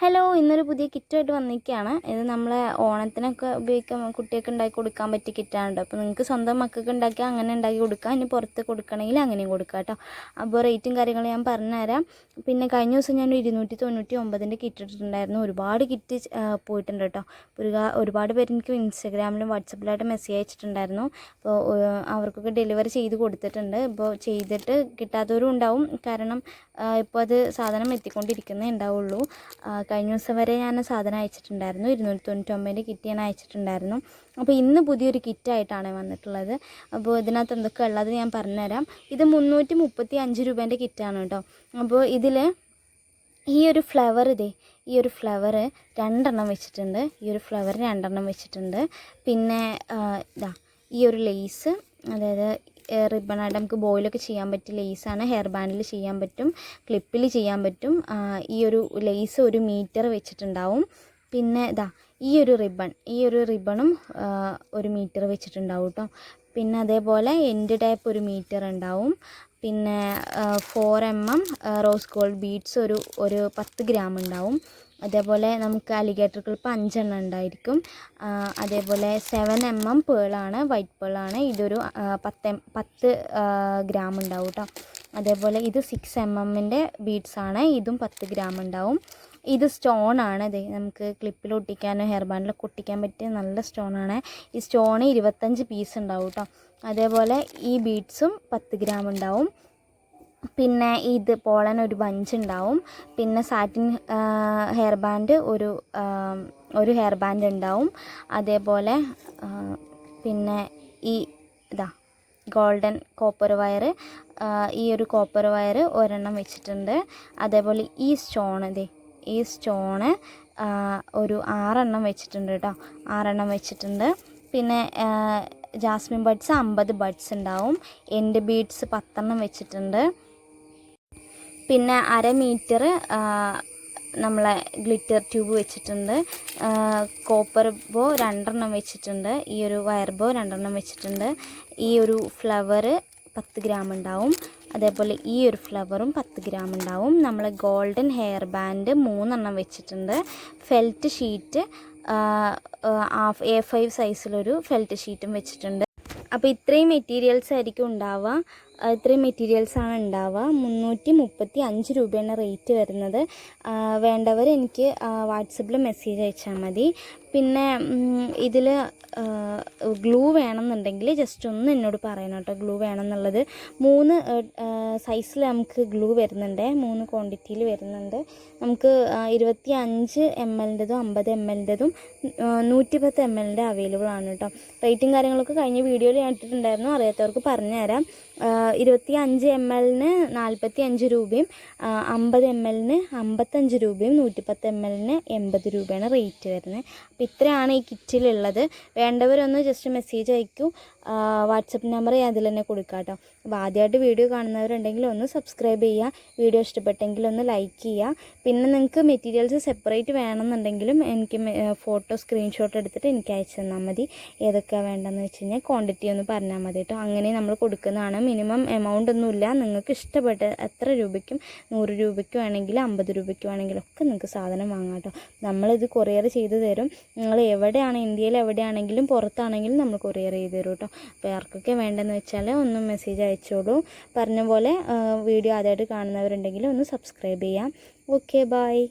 Hello ഇന്നൊരു പുതിയ കിറ്റായിട്ട് വന്നിരിക്കുകയാണ്. ഇത് നമ്മളെ ഓണത്തിനൊക്കെ ഉപയോഗിക്കാൻ കുട്ടികൾക്ക് ഉണ്ടാക്കി കൊടുക്കാൻ പറ്റിയ കിറ്റാണ് അപ്പോൾ നിങ്ങൾക്ക് സ്വന്തം മക്കൾക്ക് ഉണ്ടാക്കിയാൽ അങ്ങനെ ഉണ്ടാക്കി കൊടുക്കാം. ഇനി പുറത്ത് കൊടുക്കണമെങ്കിൽ അങ്ങനെയും കൊടുക്കാം കേട്ടോ. അപ്പോൾ റേറ്റും കാര്യങ്ങളും ഞാൻ പറഞ്ഞുതരാം. പിന്നെ കഴിഞ്ഞ ദിവസം ഞാൻ ഇരുന്നൂറ്റി തൊണ്ണൂറ്റി ഒമ്പതിന്റെ കിറ്റ് ഇട്ടിട്ടുണ്ടായിരുന്നു. ഒരുപാട് കിറ്റ് പോയിട്ടുണ്ട് കേട്ടോ. ഒരു ഒരുപാട് പേര് എനിക്ക് ഇൻസ്റ്റാഗ്രാമിലും വാട്സപ്പിലായിട്ട് മെസ്സേജ് അയച്ചിട്ടുണ്ടായിരുന്നു. അപ്പോൾ അവർക്കൊക്കെ ഡെലിവറി ചെയ്ത് കൊടുത്തിട്ടുണ്ട്. ഇപ്പോൾ ചെയ്തിട്ട് കിട്ടാത്തവരും ഉണ്ടാവും. കാരണം ഇപ്പോൾ അത് സാധനം എത്തിക്കൊണ്ടിരിക്കുന്നേ ഉണ്ടാവുള്ളൂ. കഴിഞ്ഞ ദിവസം വരെ ഞാൻ സാധനം അയച്ചിട്ടുണ്ടായിരുന്നു. ഇരുന്നൂറ്റി തൊണ്ണൂറ്റൊമ്പതിന്റെ കിറ്റ് ഞാൻ അയച്ചിട്ടുണ്ടായിരുന്നു. അപ്പോൾ ഇന്ന് പുതിയൊരു കിറ്റായിട്ടാണ് വന്നിട്ടുള്ളത്. അപ്പോൾ ഇതിനകത്ത് എന്തൊക്കെ ഉള്ളത് ഞാൻ പറഞ്ഞുതരാം. ഇത് മുന്നൂറ്റി മുപ്പത്തി അഞ്ച് രൂപേന്റെ കിറ്റാണ് കേട്ടോ. അപ്പോൾ ഇതിൽ ഈ ഒരു ഫ്ലവർ ഇതേ ഈ ഒരു ഫ്ലവർ രണ്ടെണ്ണം വെച്ചിട്ടുണ്ട്. ഈ ഒരു ഫ്ലവർ രണ്ടെണ്ണം വെച്ചിട്ടുണ്ട്. പിന്നെ ഇതാ ഈ ഒരു ലേസ് അതായത് റിബണായിട്ട് നമുക്ക് ബോയിലൊക്കെ ചെയ്യാൻ പറ്റിയ ലേസാണ് ഹെയർ ബാൻഡിൽ ചെയ്യാൻ പറ്റും. ക്ലിപ്പിൽ ചെയ്യാൻ പറ്റും. ഈ ഒരു ലേസ് ഒരു മീറ്റർ വെച്ചിട്ടുണ്ടാവും. പിന്നെ ഇതാ ഈ ഒരു റിബൺ ഈ ഒരു റിബണും ഒരു മീറ്റർ വെച്ചിട്ടുണ്ടാവും കേട്ടോ പിന്നെ അതേപോലെ എൻഡ് ടൈപ്പ് ഒരു മീറ്റർ ഉണ്ടാവും. പിന്നെ four M M rose gold beads ഒരു ഒരു പത്ത് ഗ്രാം ഉണ്ടാവും. അതേപോലെ നമുക്ക് അലിഗേറ്റർ ക്ലിപ്പ് അഞ്ചെണ്ണം ഉണ്ടായിരിക്കും. അതേപോലെ സെവൻ എം എം പേളാണ് വൈറ്റ് പേളാണ് ഇതൊരു പത്ത് പത്ത് ഗ്രാം ഉണ്ടാവും കേട്ടോ അതേപോലെ ഇത് സിക്സ് എം എമ്മിന്റെ ബീഡ്സാണ് ഇതും പത്ത് ഗ്രാം ഉണ്ടാവും. ഇത് സ്റ്റോൺ ആണ് ഇത് നമുക്ക് ക്ലിപ്പിൽ ഒട്ടിക്കാനോ ഹെയർ ബാൻഡിലൊക്കെ ഒട്ടിക്കാൻ പറ്റിയ നല്ല സ്റ്റോൺ ആണ്. ഈ സ്റ്റോൺ ഇരുപത്തഞ്ച് പീസ് ഉണ്ടാവും കേട്ടോ അതേപോലെ ഈ ബീഡ്സും പത്ത് ഗ്രാം ഉണ്ടാവും. പിന്നെ ഇത് പോളൻ ഒരു ബഞ്ച് ഉണ്ടാവും. പിന്നെ സാറ്റിൻ ഹെയർ ബാൻഡ് ഒരു ഒരു ഹെയർ ബാൻഡ് ഉണ്ടാവും. അതേപോലെ പിന്നെ ഈ ഇതാ ഗോൾഡൻ കോപ്പർ വയർ ഈ ഒരു കോപ്പർ വയർ ഒരെണ്ണം വെച്ചിട്ടുണ്ട്. അതേപോലെ ഈ സ്റ്റോൺ ഇതേ ഈ സ്റ്റോണ് ഒരു ആറെണ്ണം വെച്ചിട്ടുണ്ട് കേട്ടോ. ആറെണ്ണം വെച്ചിട്ടുണ്ട്. പിന്നെ ജാസ്മിൻ ബഡ്സ് അമ്പത് ബഡ്സ് ഉണ്ടാവും. എന്റെ ബീഡ്സ് പത്തെണ്ണം വെച്ചിട്ടുണ്ട്. പിന്നെ അര മീറ്റർ നമ്മളെ ഗ്ലിറ്റർ ട്യൂബ് വെച്ചിട്ടുണ്ട്. കോപ്പർ ബോ രണ്ടെണ്ണം വെച്ചിട്ടുണ്ട്. ഈ ഒരു വയർ ബോ രണ്ടെണ്ണം വെച്ചിട്ടുണ്ട്. ഈ ഒരു ഫ്ലവർ പത്ത് ഗ്രാം ഉണ്ടാവും. അതേപോലെ ഈ ഒരു ഫ്ലവറും പത്ത് ഗ്രാം ഉണ്ടാവും. നമ്മൾ ഗോൾഡൻ ഹെയർ ബാൻഡ് മൂന്നെണ്ണം വെച്ചിട്ടുണ്ട്. Felt sheet half A five സൈസിലൊരു felt ഷീറ്റും വെച്ചിട്ടുണ്ട്. അപ്പോൾ ഇത്രയും മെറ്റീരിയൽസ് ആയിരിക്കും ഉണ്ടാവുക. ഇത്രയും മെറ്റീരിയൽസാണ് ഉണ്ടാവുക. മുന്നൂറ്റി മുപ്പത്തി അഞ്ച് രൂപയാണ് റേറ്റ് വരുന്നത്. വേണ്ടവർ എനിക്ക് വാട്സപ്പിൽ മെസ്സേജ് അയച്ചാൽ മതി. പിന്നെ ഇതിൽ ഗ്ലൂ വേണമെന്നുണ്ടെങ്കിൽ ജസ്റ്റ് ഒന്ന് എന്നോട് പറയണം കേട്ടോ ഗ്ലൂ വേണമെന്നുള്ളത്. മൂന്ന് സൈസിൽ നമുക്ക് ഗ്ലൂ വരുന്നുണ്ട്. മൂന്ന് ക്വാണ്ടിറ്റിയിൽ വരുന്നുണ്ട്. നമുക്ക് ഇരുപത്തി അഞ്ച് എം എല്ലിന്റെതും അമ്പത് എം എല്ലിന്റെതും നൂറ്റി പത്ത് എം എല്ലിന്റെ അവൈലബിൾ ആണ് കേട്ടോ റേറ്റും കാര്യങ്ങളൊക്കെ കഴിഞ്ഞ വീഡിയോയിൽ ഞാൻ ഇട്ടിട്ടുണ്ടായിരുന്നു. അറിയാത്തവർക്ക് പറഞ്ഞുതരാം. ഇരുപത്തി അഞ്ച് എം എല്ലിന് നാൽപ്പത്തി അഞ്ച് രൂപയും അമ്പത് എം എല്ലിന് അമ്പത്തഞ്ച് രൂപയും നൂറ്റിപ്പത്ത് എം എല്ലിന് എൺപത് രൂപയാണ് റേറ്റ് വരുന്നത്. അപ്പോൾ ഇത്രയാണ് ഈ കിറ്റിലുള്ളത്. വേണ്ടവരൊന്ന് ജസ്റ്റ് മെസ്സേജ് അയക്കൂ. വാട്സപ്പ് നമ്പർ അതിൽ തന്നെ കൊടുക്കാം കേട്ടോ. അപ്പോൾ ആദ്യമായിട്ട് വീഡിയോ കാണുന്നവരുണ്ടെങ്കിൽ ഒന്ന് സബ്സ്ക്രൈബ് ചെയ്യുക. വീഡിയോ ഇഷ്ടപ്പെട്ടെങ്കിൽ ഒന്ന് ലൈക്ക് ചെയ്യുക. പിന്നെ നിങ്ങൾക്ക് മെറ്റീരിയൽസ് സെപ്പറേറ്റ് വേണമെന്നുണ്ടെങ്കിലും എനിക്ക് ഫോട്ടോ സ്ക്രീൻഷോട്ട് എടുത്തിട്ട് എനിക്ക് അയച്ചു തന്നാൽ മതി. ഏതൊക്കെയാണ് വേണ്ടതെന്ന് വെച്ച് കഴിഞ്ഞാൽ ക്വാണ്ടിറ്റി ഒന്ന് പറഞ്ഞാൽ മതി കേട്ടോ. അങ്ങനെ നമ്മൾ കൊടുക്കുന്നതാണ് മിനിമം എമൗണ്ട് ഒന്നുമില്ല. നിങ്ങൾക്ക് ഇഷ്ടപ്പെട്ട എത്ര രൂപയ്ക്കും നൂറ് രൂപയ്ക്ക് വേണമെങ്കിലും അമ്പത് രൂപയ്ക്ക് വേണമെങ്കിലും ഒക്കെ നിങ്ങൾക്ക് സാധനം വാങ്ങാം കേട്ടോ നമ്മളിത് കൊറിയർ ചെയ്ത് തരും. നിങ്ങൾ എവിടെയാണ് ഇന്ത്യയിൽ എവിടെയാണെങ്കിലും പുറത്താണെങ്കിലും നമ്മൾ കൊറിയർ ചെയ്ത് തരും കേട്ടോ അപ്പോൾ ആർക്കൊക്കെ വേണ്ടതെന്ന് വെച്ചാൽ ഒന്ന് മെസ്സേജ് അയച്ചോളൂ. പറഞ്ഞ പോലെ വീഡിയോ ആദ്യമായിട്ട് കാണുന്നവരുണ്ടെങ്കിൽ ഒന്ന് സബ്സ്ക്രൈബ് ചെയ്യാം. Okay bye